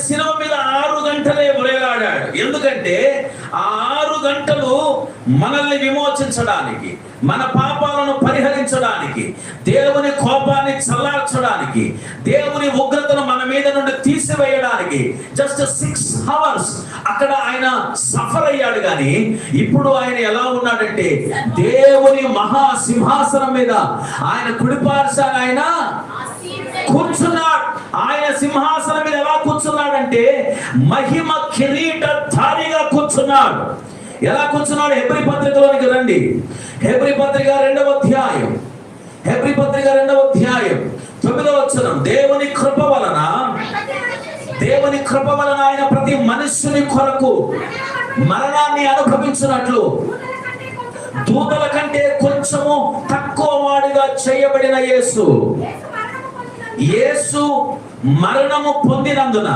శిలువ మీద ఆరు గంటలే ఉరేలాడాడు ఎందుకంటే ఆ ఆరు గంటలు మనల్ని విమోచించడానికి మన పాపాలను పరిహరించడానికి దేవుని కోపాన్ని చల్లార్చడానికి దేవుని ఉగ్రతను మన మీద నుండి తీసివేయడానికి జస్ట్ సిక్స్ అవర్స్ అక్కడ ఆయన సఫర్ అయ్యాడు కానీ ఇప్పుడు ఆయన ఎలా ఉన్నాడంటే దేవుని మహా సింహాసనం మీద ఆయన కుడిపార్శాన ఆయన కూర్చున్నాడు. ఆయన సింహాసనం మీద కూర్చున్నాడంటే మహిమ కిరీటధారిగా కూర్చున్నాడు. ఎలా కూర్చున్నాడు? హెబ్రి పత్రికలోనికి రండి. హెబ్రి పత్రిక రెండవ అధ్యాయం. హెబ్రి పత్రిక రెండవ అధ్యాయం. తొమ్మిదవ వచ్చనం దేవుని కృప వలన దేవుని కృప వలన ఆయన ప్రతి మనుష్యుని కొరకు మరణాన్ని అనుభవించినట్లు దూతల కంటే కొంచెము తక్కువ వాడిగా చేయబడిన యేసు. యేసు మరణము పొందినందున